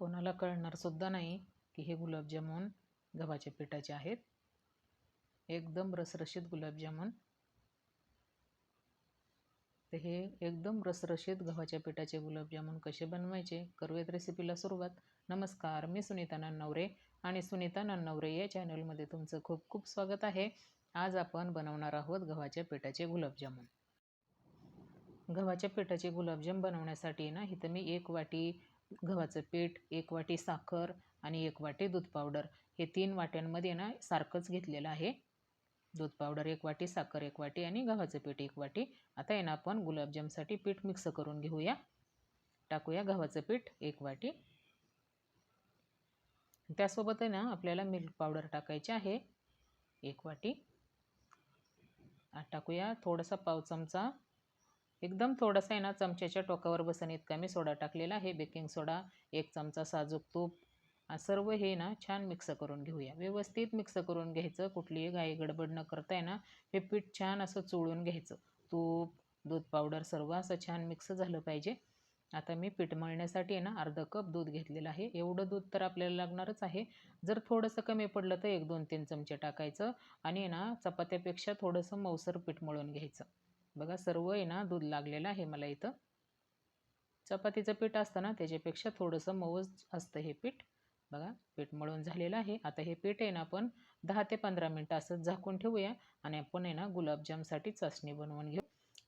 कोणाला कळणार सुद्धा नाही की हे गुलाबजामुन गव्हाच्या पिठाचे आहेत. एकदम रसरशीत गुलाबजामुन. तर हे एकदम रसरशीत गव्हाच्या पिठाचे गुलाबजामुन कसे बनवायचे? करूयात रेसिपीला सुरुवात. नमस्कार मी सुनीता नन्नवरे आणि सुनीता नन्नवरे या चॅनलमध्ये तुमचं खूप खूप स्वागत आहे. आज आपण बनवणार आहोत गव्हाच्या पिठाचे गुलाबजामुन. गव्हाच्या पिठाचे गुलाबजाम बनवण्यासाठी ना इथं मी एक वाटी गव्हाचं पीठ एक वाटी साखर आणि एक वाटी दूध पावडर. हे तीन वाट्यांमध्ये ना सारखंच घेतलेलं आहे. दूध पावडर एक वाटी साखर एक वाटी आणि गव्हाचं पीठ एक वाटी. आता आहे ना आपण गुलाबजामसाठी पीठ मिक्स करून घेऊया. टाकूया गव्हाचं पीठ एक वाटी. त्यासोबत आहे ना आपल्याला मिल्क पावडर टाकायची आहे. एक वाटी. टाकूया. थोडासा पाव चमचा. एकदम थोडासा आहे ना चमच्याच्या टोकावर बसन इतका मी सोडा टाकलेला. आहे बेकिंग सोडा एक चमचा साजूक तूप सर्व हे ना छान मिक्स करून घेऊया. व्यवस्थित मिक्स करून घ्यायचं. कुठलीही घाई गडबड न करता आहे ना हे पीठ छान असं चोळून घ्यायचं. तूप दूध पावडर सर्व असं छान मिक्स झालं पाहिजे. आता मी पीठ मळण्यासाठी आहे ना अर्धा कप दूध घेतलेलं आहे. एवढं दूध तर आपल्याला लागणारच आहे. जर थोडंसं कमी पडलं तर एक दोन तीन चमचे टाकायचं आणि ना चपात्यापेक्षा थोडंसं मऊसर पीठ मळून घ्यायचं. बघा सर्व आहे ना दूध लागलेलं आहे मला इथं. चपातीचं पीठ असतं ना त्याच्यापेक्षा थोडंसं मऊच असतं हे पीठ. बघा पीठ मळून झालेलं आहे. आता हे पीठ आहे ना आपण दहा ते पंधरा मिनटं असं झाकून ठेवूया आणि आपण आहे ना गुलाबजामसाठी चाचणी बनवून घेऊ.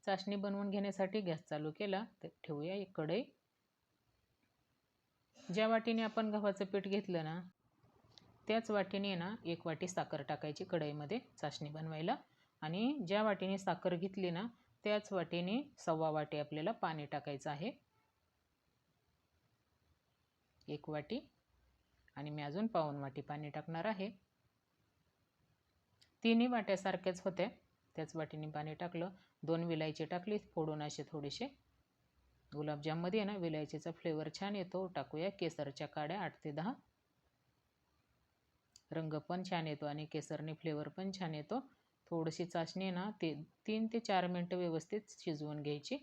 चाचणी बनवून घेण्यासाठी गॅस चालू केला तर ठेवूया एक कढई ज्या वाटीने आपण गव्हाचं पीठ घेतलं ना त्याच वाटीने ना एक वाटी साखर टाकायची कढईमध्ये चाचणी बनवायला. आणि ज्या वाटीने साखर घेतली ना त्याच वाटीने सव्वा वाटी आपल्याला पाणी टाकायचं आहे. एक वाटी. आणि मी अजून पाऊन वाटी पाणी टाकणार आहे. तिन्ही वाट्यासारख्याच होत्या. त्याच वाटीने पाणी टाकलं. दोन विलायची टाकली फोडून असे थोडेसे. गुलाबजाममध्ये ना विलायचीचा फ्लेवर छान येतो. टाकूया. केसरच्या काड्या आठ ते दहा. रंग पण छान येतो आणि केसरने फ्लेवर पण छान येतो. थोडीशी चाचणी ना ते तीन ते चार मिनटं व्यवस्थित शिजवून घ्यायची.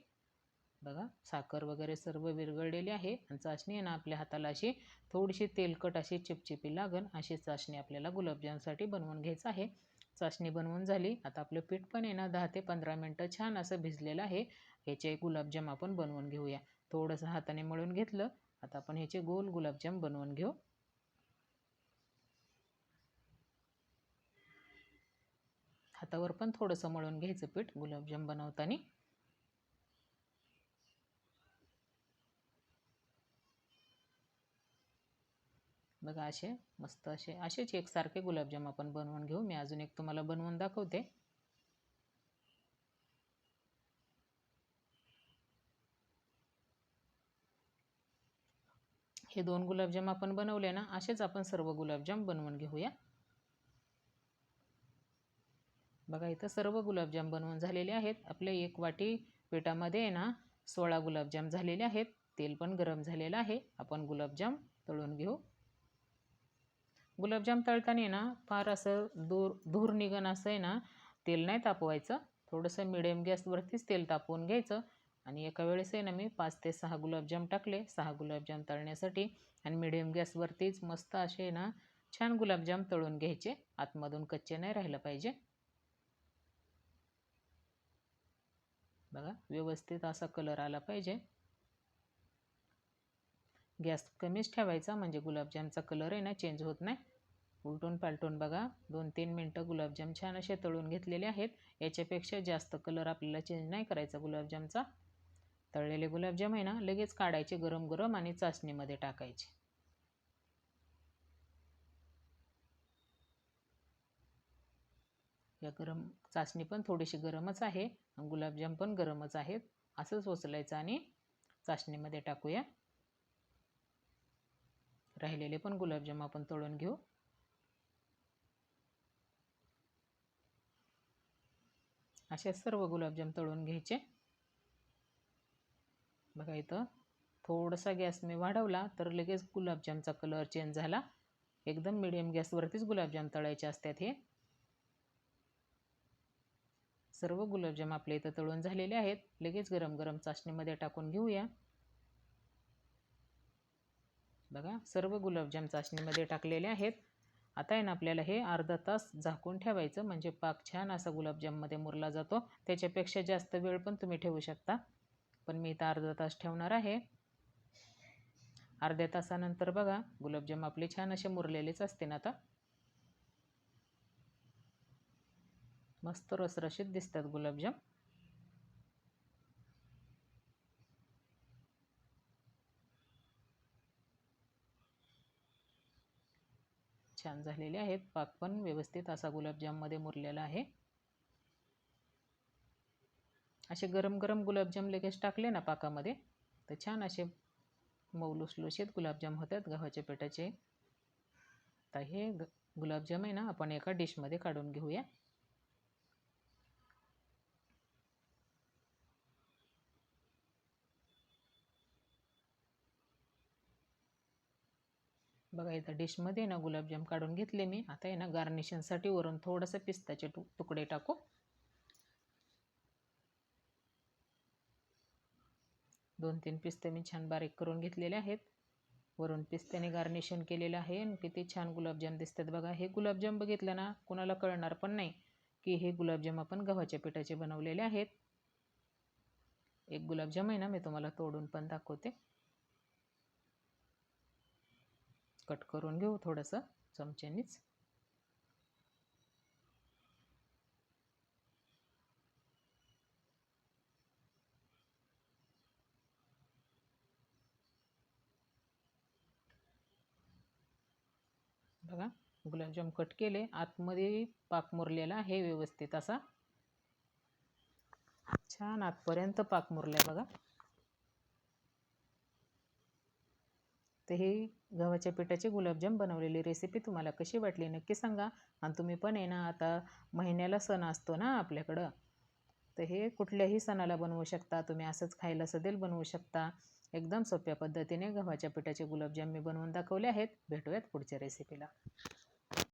बघा साखर वगैरे सर्व विरघळलेली आहे आणि चाचणी आहे ना आपल्या हाताला अशी थोडीशी तेलकट अशी चिपचिपी लागन अशी चाचणी आपल्याला गुलाबजामसाठी बनवून घ्यायचं आहे. चाचणी बनवून झाली आता आपलं पीठ पण आहे ना दहा ते पंधरा मिनटं छान असं भिजलेलं आहे. ह्याचे गुलाबजाम आपण बनवून घेऊया. थोडंसं हाताने मळून घेतलं आता आपण ह्याचे गोल गुलाबजाम बनवून घेऊ. हातावर पण थोडंसं मळून घ्यायचं पीठ गुलाबजाम बनवताना. बघा असे मस्त असे असेच एकसारखे गुलाबजाम आपण बनवून घेऊ. मी अजून एक तुम्हाला बनवून दाखवते. हे दोन गुलाबजाम आपण बनवले ना असेच आपण सर्व गुलाबजाम बनवून घेऊया. बघा इथं सर्व गुलाबजाम बनवून झालेले आहेत. आपले एक वाटी पिठामध्ये ना सोळा गुलाबजाम झालेले आहेत. तेल पण गरम झालेलं आहे. आपण गुलाबजाम तळून घेऊ. गुलाबजाम तळताना ना फार असं दूर धूर निघण असं आहे ना तेल नाही तापवायचं. थोडंसं मिडियम गॅसवरतीच तेल तापवून घ्यायचं. आणि एका वेळेस आहे ना मी पाच ते सहा गुलाबजाम टाकले. सहा गुलाबजाम तळण्यासाठी आणि मिडियम गॅसवरतीच मस्त असे ना छान गुलाबजाम तळून घ्यायचे. आतमधून कच्चे नाही राहिलं पाहिजे. बघा व्यवस्थित असा कलर आला पाहिजे. गॅस कमीच ठेवायचा म्हणजे गुलाबजामचा कलर आहे ना चेंज होत नाही. उलटून पालटून बघा दोन तीन मिनटं गुलाबजाम छान असे तळून घेतलेले आहेत. याच्यापेक्षा जास्त कलर आपल्याला चेंज नाही करायचा गुलाबजामचा. तळलेले गुलाबजाम आहे ना लगेच काढायचे गरम गरम आणि चाचणीमध्ये टाकायचे. या गरम चाचणी पण थोडीशी गरमच आहे. गुलाबजाम पण गरमच आहेत. असंच उचलायचं आणि चाचणीमध्ये टाकूया. राहिलेले पण गुलाबजाम आपण तळून घेऊ. असे सर्व गुलाबजाम तळून घ्यायचे. बघा इथं थोडासा गॅस मी वाढवला तर लगेच गुलाबजामचा कलर चेंज झाला. एकदम मिडियम गॅसवरतीच गुलाबजाम तळायचे असतात हे. सर्व गुलाबजाम आपले इथं तळून झालेले आहेत. लगेच गरम गरम चाचणीमध्ये टाकून घेऊया. बघा सर्व गुलाबजाम चाचणीमध्ये टाकलेले आहेत. आता आहे ना आपल्याला हे अर्धा तास झाकून ठेवायचं. म्हणजे पाक छान असा गुलाबजाममध्ये मुरला जातो. त्याच्यापेक्षा जास्त वेळ पण तुम्ही ठेवू शकता. पण मी इथं अर्धा तास ठेवणार आहे. अर्ध्या तासानंतर बघा गुलाबजाम आपले छान असे मुरलेलेच असते ना आता. मस्त रसरशीत दिसतात गुलाबजाम. छान झालेले आहेत. पाक पण व्यवस्थित असा गुलाबजाममध्ये मुरलेला आहे. असे गरम गरम गुलाबजाम लगेच टाकले ना पाकामध्ये तर छान असे मऊ लुसलुशीत गुलाबजाम होतात गव्हाच्या पिठाचे. तर हे गुलाबजाम आहे ना आपण एका डिशमध्ये काढून घेऊया. बघा इथं डिशमध्ये ना गुलाबजाम काढून घेतले मी. आता आहे ना गार्निशिंगसाठी वरून थोडंसं पिस्ताचे टु तुकडे टाकू. दोन तीन पिस्ते मी छान बारीक करून घेतलेले आहेत. वरून पिस्त्याने गार्निशन केलेलं आहे आणि किती छान गुलाबजाम दिसतात बघा. हे गुलाबजाम बघितलं ना कुणाला कळणार पण नाही की हे गुलाबजाम आपण गव्हाच्या पिठाचे बनवलेले आहेत. एक गुलाबजाम आहे ना मी तुम्हाला तोडून पण दाखवते. कट करून घेऊ थोडंसं चमच्यानीच. बघा गुलाबजाम कट केले. आतमध्ये पाक मुरलेला हे व्यवस्थित असा. छान आतपर्यंत पाक मुरले बघा. तर ही गव्हाच्या पिठाची गुलाबजाम बनवलेली रेसिपी तुम्हाला कशी वाटली नक्की सांगा. आणि तुम्ही पण आहे ना आता महिन्याला सण असतो ना आपल्याकडं तर हे कुठल्याही सणाला बनवू शकता. तुम्ही असंच खायला सदेल बनवू शकता. एकदम सोप्या पद्धतीने गव्हाच्या पिठाचे गुलाबजाम मी बनवून दाखवले आहेत. भेटूयात पुढच्या रेसिपीला